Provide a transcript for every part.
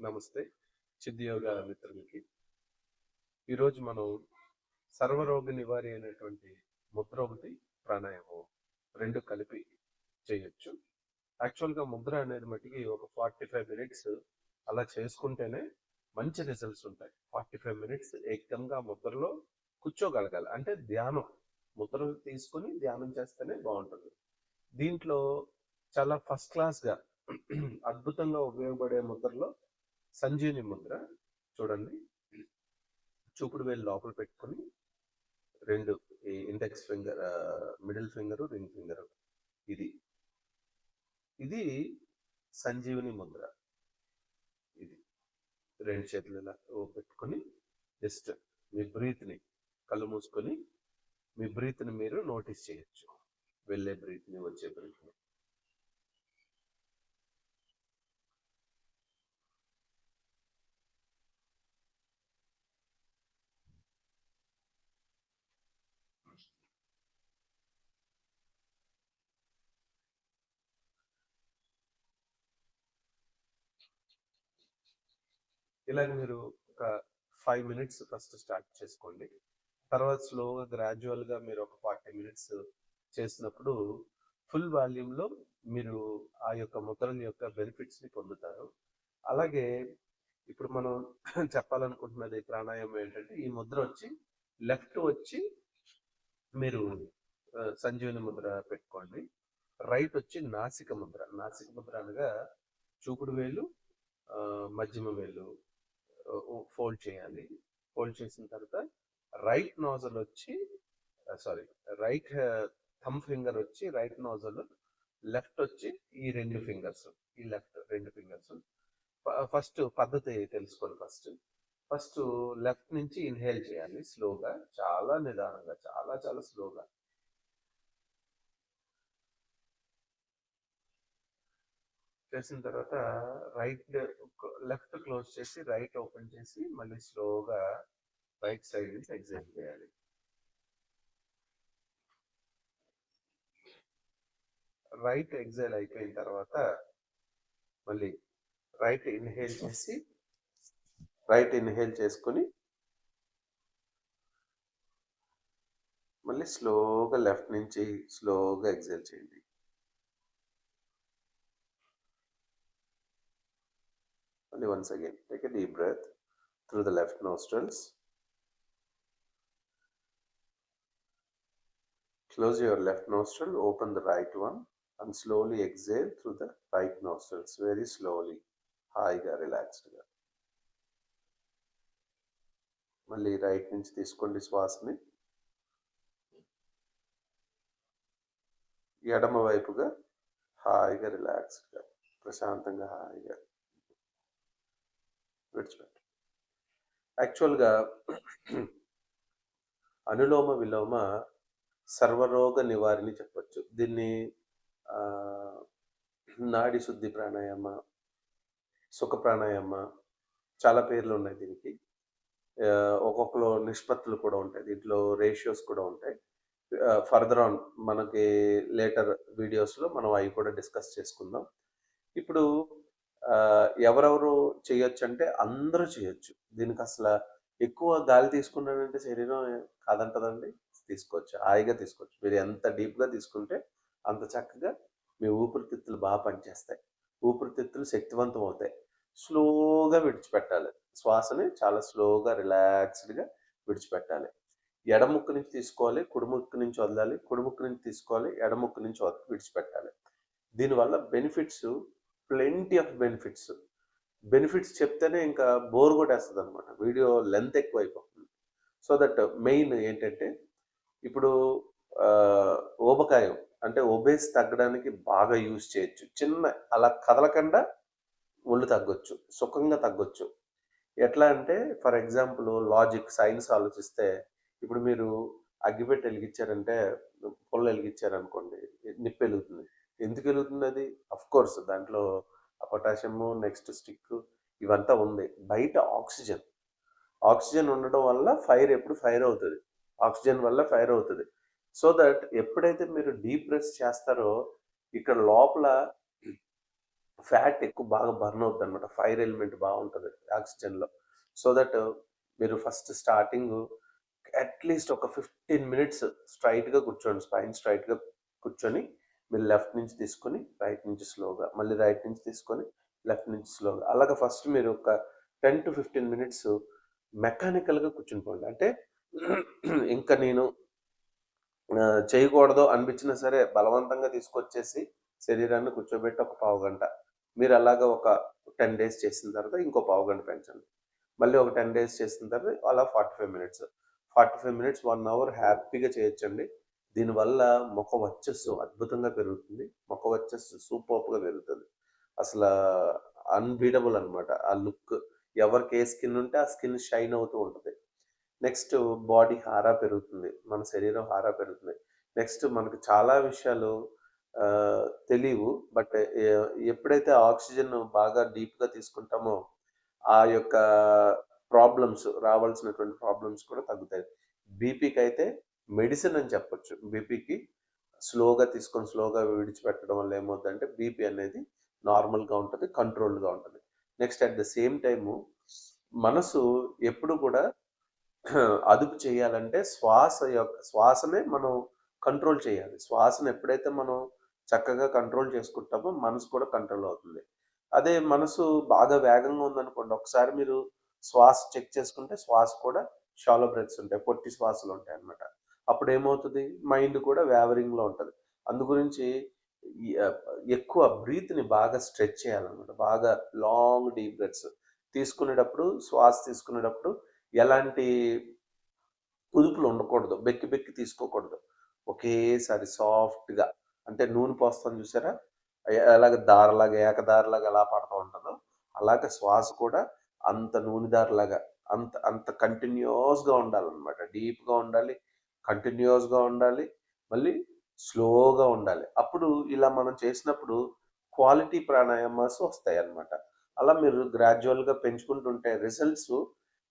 నమస్తే. చిద్యోగ మిత్రులకి. ఈరోజు మనం సర్వరోగ నివారి అయినటువంటి ముద్ర ఒకటి ప్రాణాయామం రెండు కలిపి చేయొచ్చు. యాక్చువల్గా ముద్ర అనేది మట్టికి ఒక ఫార్టీ ఫైవ్ మినిట్స్ అలా చేసుకుంటేనే మంచి రిజల్ట్స్ ఉంటాయి. ఫార్టీ ఫైవ్ మినిట్స్ ఏకంగా ముద్రలో కూర్చోగలగాలి. అంటే ధ్యానం. ముద్ర తీసుకొని ధ్యానం చేస్తేనే బాగుంటుంది. దీంట్లో చాలా ఫస్ట్ క్లాస్గా అద్భుతంగా ఉపయోగపడే ముద్రలో సంజీవిని ముద్ర చూడండి. చూపుడు వేలు లోపల పెట్టుకొని రెండు ఈ index finger middle finger ring finger ఇది. ఇది సంజీవిని ముద్ర. ఇది రెండు చేతులు ఇలా పెట్టుకొని జస్ట్ మీ బ్రీత్ని కళ్ళు మూసుకొని మీ బ్రీత్ని మీరు నోటీస్ చేయొచ్చు. వెళ్ళే బ్రీత్ని వచ్చే బ్రీత్ని ఇలాగ మీరు ఒక ఫైవ్ మినిట్స్ ఫస్ట్ స్టార్ట్ చేసుకోండి. తర్వాత స్లోగా గ్రాడ్యువల్గా మీరు ఒక ఫార్టీ మినిట్స్ చేసినప్పుడు ఫుల్ వాల్యూమ్లో మీరు ఆ యొక్క ముద్రల యొక్క బెనిఫిట్స్ని పొందుతారు. అలాగే ఇప్పుడు మనం చెప్పాలనుకుంటున్నది ప్రాణాయామం ఏంటంటే ఈ ముద్ర వచ్చి లెఫ్ట్ వచ్చి మీరు సంజీవని ముద్ర పెట్టుకోండి. రైట్ వచ్చి నాసిక ముద్ర. నాసిక ముద్ర అనగా చూపుడు వేలు మధ్యమ వేలు ఫోల్డ్ చేయాలి. ఫోల్డ్ చేసిన తర్వాత రైట్ నోజల్ వచ్చి సారీ రైట్ థమ్ ఫింగర్ వచ్చి రైట్ నోజల్ లెఫ్ట్ వచ్చి ఈ రెండు ఫింగర్స్ ఈ లెఫ్ట్ రెండు ఫింగర్స్ ఫస్ట్ పద్ధతి తెలుసుకోండి ఫస్ట్ ఫస్ట్ లెఫ్ట్ నుంచి ఇన్హేల్ చేయాలి స్లోగా చాలా నిదానంగా చాలా చాలా స్లోగా చేసిన తర్వాత రైట్ లెఫ్ట్ క్లోజ్ చేసి రైట్ ఓపెన్ చేసి మళ్ళీ స్లోగా రైట్ సైడ్ నుంచి ఎగ్జైట్ చేయాలి. రైట్ ఎగ్జైల్ అయిపోయిన తర్వాత మళ్ళీ రైట్ ఇన్హేల్ చేసి రైట్ ఇన్హేల్ చేసుకొని మళ్ళీ స్లోగా లెఫ్ట్ నుంచి స్లోగా ఎగ్జైల్ చేయండి. మళ్ళీ once again take a deep breath through the left nostrils close your left nostril open the right one and slowly exhale through the right nostrils very slowly హాయిగా రిలాక్స్డ్గా మళ్ళీ రైట్ నుంచి తీసుకోండి శ్వాసని ఎడమ వైపుగా హాయిగా రిలాక్స్డ్గా ప్రశాంతంగా హాయిగా విడిచిపెట్టు. యాక్చువల్గా అనులోమ విలోమ సర్వరోగ నివారిణి చెప్పచ్చు. దీన్ని నాడి శుద్ధి ప్రాణాయామ సుఖ ప్రాణాయామ చాలా పేర్లు ఉన్నాయి దీనికి. ఒక్కొక్కలో నిష్పత్తులు కూడా ఉంటాయి. దీంట్లో రేషియోస్ కూడా ఉంటాయి. ఫర్దర్ ఆన్ మనకి లేటర్ వీడియోస్లో మనం అవి కూడా డిస్కస్ చేసుకుందాం. ఇప్పుడు ఎవరెవరు చేయొచ్చు అంటే అందరూ చేయొచ్చు. దీనికి అసలు ఎక్కువ గాలి తీసుకున్నానంటే శరీరం కాదంటదండి. తీసుకోవచ్చు హాయిగా తీసుకోవచ్చు. మీరు ఎంత డీప్గా తీసుకుంటే అంత చక్కగా మీ ఊపిరితిత్తులు బాగా పనిచేస్తాయి. ఊపిరితిత్తులు శక్తివంతం అవుతాయి స్లోగా విడిచిపెట్టాలి. శ్వాసని చాలా స్లోగా రిలాక్స్డ్గా విడిచిపెట్టాలి. ఎడముక్కు నుంచి తీసుకోవాలి కుడిముక్కు నుంచి వదలాలి కుడిముక్కు నుంచి తీసుకోవాలి ఎడముక్కు నుంచి వద- విడిచిపెట్టాలి. దీనివల్ల benefits plenty of benefits benefits చెప్తేనే ఇంకా బోర్ కొట్టేస్తుంది అనమాట వీడియో లెంత్ ఎక్కువ అయిపోతుంది సో దట్ మెయిన్ ఏంటంటే ఇప్పుడు ఓబకాయం అంటే ఒబేస్ తగ్గడానికి బాగా యూజ్ చేయొచ్చు. చిన్న అలా కదలకుండా ఒళ్ళు తగ్గొచ్చు. సుఖంగా తగ్గొచ్చు. ఎట్లా అంటే ఫర్ ఎగ్జాంపుల్ లాజిక్ సైన్స్ ఆలోచిస్తే ఇప్పుడు మీరు అగ్గిపెట్టి వెలిగించారంటే పొల్లు వెలిగించారనుకోండి నిప్పు వెలుగుతుంది ఎందుకు వెలుగుతుంది అది కోర్స్ దాంట్లో పొటాషియము నెక్స్ట్ స్టిక్ ఇవంతా ఉంది. బయట ఆక్సిజన్. ఆక్సిజన్ ఉండడం వల్ల ఫైర్ ఎప్పుడు ఫైర్ అవుతుంది. ఆక్సిజన్ వల్ల ఫైర్ అవుతుంది. సో దట్ ఎప్పుడైతే మీరు డీప్ బ్రెస్ చేస్తారో ఇక్కడ లోపల ఫ్యాట్ ఎక్కువ బాగా బర్న్ అవుతుంది అనమాట ఫైర్ ఎలిమెంట్ బాగుంటుంది ఆక్సిజన్లో. సో దట్ మీరు ఫస్ట్ స్టార్టింగ్ అట్లీస్ట్ ఒక ఫిఫ్టీన్ మినిట్స్ స్ట్రైట్గా కూర్చోండి. స్పైన్ స్ట్రైట్గా కూర్చొని మీరు లెఫ్ట్ నుంచి తీసుకొని రైట్ నుంచి స్లోగా మళ్ళీ రైట్ నుంచి తీసుకొని లెఫ్ట్ నుంచి స్లోగా. అలాగ ఫస్ట్ మీరు ఒక టెన్ టు ఫిఫ్టీన్ మినిట్స్ మెకానికల్గా కూర్చునిపోండి. అంటే ఇంకా నేను చేయకూడదు అనిపించినా సరే బలవంతంగా తీసుకొచ్చేసి శరీరాన్ని కూర్చోబెట్టి ఒక పావు గంట. మీరు అలాగ ఒక టెన్ డేస్ చేసిన తర్వాత ఇంకో పావు గంట పెంచండి. మళ్ళీ ఒక టెన్ డేస్ చేసిన తర్వాత అలా forty five minutes. Forty five minutes one hour హ్యాపీగా చేయొచ్చండి. దీనివల్ల ముఖ వచ్చస్సు అద్భుతంగా పెరుగుతుంది. ముఖ వచ్చస్సు సూపర్గా పెరుగుతుంది. అసలు అన్బీడబుల్ అనమాట ఆ లుక్ ఎవరికి ఏ స్కిన్ ఉంటే ఆ స్కిన్ షైన్ అవుతూ ఉంటుంది. నెక్స్ట్ బాడీ హారా పెరుగుతుంది. మన శరీరం హారా పెరుగుతుంది. నెక్స్ట్ మనకు చాలా విషయాలు తెలియవు. బట్ ఎప్పుడైతే ఆక్సిజన్ బాగా డీప్గా తీసుకుంటామో ఆ యొక్క ప్రాబ్లమ్స్ రావాల్సినటువంటి ప్రాబ్లమ్స్ కూడా తగ్గుతాయి. బీపీకి అయితే మెడిసిన్ అని చెప్పొచ్చు. బీపీకి స్లోగా తీసుకొని స్లోగా విడిచిపెట్టడం వల్ల ఏమవుతుందంటే బీపీ అనేది నార్మల్గా ఉంటుంది కంట్రోల్గా ఉంటుంది. Next at the same time మనసు ఎప్పుడు కూడా అదుపు చేయాలంటే శ్వాస యొక్క శ్వాసనే మనం కంట్రోల్ చేయాలి. శ్వాసను ఎప్పుడైతే మనం చక్కగా కంట్రోల్ చేసుకుంటామో మనసు కూడా కంట్రోల్ అవుతుంది. అదే మనసు బాగా వేగంగా ఉందనుకోండి ఒకసారి మీరు శ్వాస చెక్ చేసుకుంటే శ్వాస కూడా షాలో బ్రెత్స్ ఉంటాయి పొట్టి శ్వాసలు ఉంటాయి అన్నమాట అప్పుడు ఏమవుతుంది మైండ్ కూడా వ్యావరింగ్లో ఉంటుంది. అందు గురించి ఎక్కువ బ్రీత్ని బాగా స్ట్రెచ్ చేయాలన్నమాట. బాగా లాంగ్ డీప్ బ్రెత్స్ తీసుకునేటప్పుడు శ్వాస తీసుకునేటప్పుడు ఎలాంటి కుదుపులు ఉండకూడదు. బెక్కి బెక్కి తీసుకోకూడదు. ఒకేసారి సాఫ్ట్గా అంటే నూనె పోస్తాను చూసారా? ఎలాగ దారలాగా ఏకదారలాగా ఎలా పడుతూ ఉంటుందో అలాగే శ్వాస కూడా అంత నూనె దారిలాగా అంత అంత కంటిన్యూస్గా ఉండాలన్నమాట. డీప్గా ఉండాలి. కంటిన్యూస్గా ఉండాలి మళ్ళీ స్లోగా ఉండాలి. అప్పుడు ఇలా మనం చేసినప్పుడు క్వాలిటీ ప్రాణాయామాస్ వస్తాయి అన్నమాట అలా మీరు గ్రాడ్యువల్గా పెంచుకుంటుంటే రిజల్ట్స్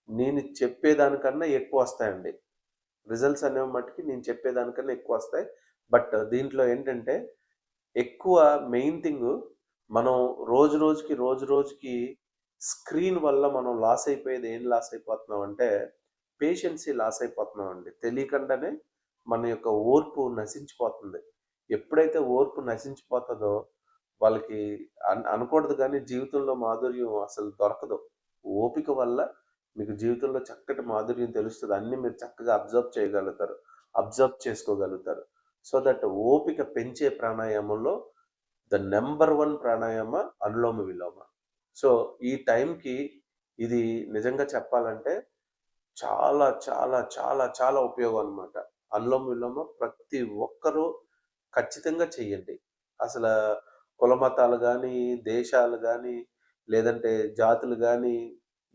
నేను చెప్పేదానికన్నా ఎక్కువ వస్తాయండి. రిజల్ట్స్ అనే మట్టుకి నేను చెప్పేదానికన్నా ఎక్కువ వస్తాయి. బట్ దీంట్లో ఏంటంటే ఎక్కువ మెయిన్ థింగ్ మనం రోజు రోజుకి రోజు రోజుకి స్క్రీన్ వల్ల మనం లాస్ అయిపోయేది ఏం లాస్ అయిపోతున్నాం అంటే పేషెన్సీ లాస్ అయిపోతున్నామండి. తెలియకుండానే మన యొక్క ఓర్పు నశించిపోతుంది. ఎప్పుడైతే ఓర్పు నశించిపోతుందో వాళ్ళకి అన్ అనకూడదు కానీ జీవితంలో మాధుర్యం అసలు దొరకదు. ఓపిక వల్ల మీకు జీవితంలో చక్కటి మాధుర్యం తెలుస్తుంది. అన్ని మీరు చక్కగా అబ్జర్వ్ చేయగలుగుతారు. అబ్జర్వ్ చేసుకోగలుగుతారు. సో దట్ ఓపిక పెంచే ప్రాణాయామంలో the number one pranayama anulom vilom. So ఈ టైంకి ఇది నిజంగా చెప్పాలంటే చాలా చాలా చాలా చాలా ఉపయోగం అనమాట అనులోమ విలోమ ప్రతి ఒక్కరూ ఖచ్చితంగా చెయ్యండి. అసలు కుల మతాలు కానీ దేశాలు కానీ లేదంటే జాతులు కానీ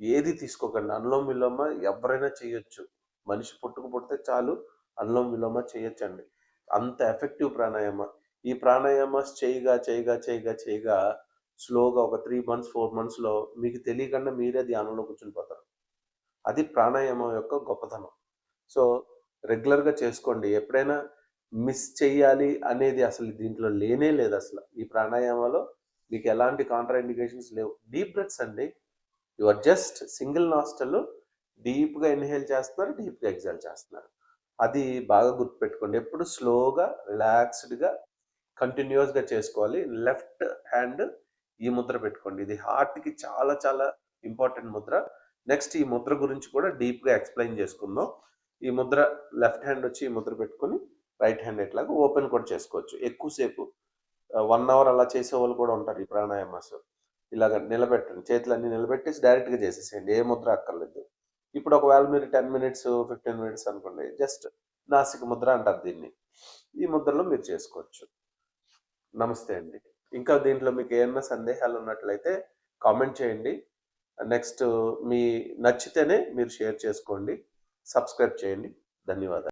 ఏది తీసుకోకండి. అనులోమ విలోమ ఎవరైనా చేయొచ్చు మనిషి పుట్టుకు పుడితే చాలు అనులోమ విలోమ చేయొచ్చండి అంత ఎఫెక్టివ్ ప్రాణాయామ. ఈ ప్రాణాయామాస్ చేయగా చేయగా చేయగా చేయగా స్లోగా ఒక త్రీ మంత్స్ ఫోర్ మంత్స్లో మీకు తెలియకుండా మీరే ధ్యానంలో కూర్చుని పోతారు. అది ప్రాణాయామం యొక్క గొప్పతనం. సో రెగ్యులర్గా చేసుకోండి. ఎప్పుడైనా మిస్ చెయ్యాలి అనేది అసలు దీంట్లో లేనే లేదు అసలు. ఈ ప్రాణాయామాలో మీకు ఎలాంటి కాంట్రా ఇండికేషన్స్ లేవు. డీప్ బ్రెత్స్ అండి. You are just single nostril డీప్గా ఇన్హేల్ చేస్తున్నారు డీప్గా ఎగ్జాల్ చేస్తున్నారు. అది బాగా గుర్తుపెట్టుకోండి. ఎప్పుడు స్లోగా రిలాక్స్డ్గా కంటిన్యూస్గా చేసుకోవాలి. లెఫ్ట్ హ్యాండ్ ఈ ముద్ర పెట్టుకోండి. ఇది హార్ట్కి చాలా చాలా ఇంపార్టెంట్ ముద్ర. నెక్స్ట్ ఈ ముద్ర గురించి కూడా డీప్గా ఎక్స్ప్లెయిన్ చేసుకుందాం. ఈ ముద్ర లెఫ్ట్ హ్యాండ్ వచ్చి ఈ ముద్ర పెట్టుకొని రైట్ హ్యాండ్ ఎట్లాగా ఓపెన్ కూడా చేసుకోవచ్చు. ఎక్కువసేపు వన్ అవర్ అలా చేసే వాళ్ళు కూడా ఉంటారు ఈ ప్రాణాయామాస్. ఇలాగ నిలబెట్టండి. చేతులన్నీ నిలబెట్టేసి డైరెక్ట్గా చేసేసేయండి. ఏ ముద్ర అక్కర్లేదు. ఇప్పుడు ఒకవేళ మీరు టెన్ మినిట్స్ ఫిఫ్టీన్ మినిట్స్ అనుకోండి జస్ట్ నాసిక ముద్ర అంటారు దీన్ని. ఈ ముద్రలో మీరు చేసుకోవచ్చు. నమస్తే అండి. ఇంకా దీంట్లో మీకు ఏమన్నా సందేహాలు ఉన్నట్లయితే కామెంట్ చేయండి. నెక్స్ట్ మీ నచ్చితేనే మీరు షేర్ చేసుకోండి. సబ్స్క్రైబ్ చేయండి. ధన్యవాదాలు.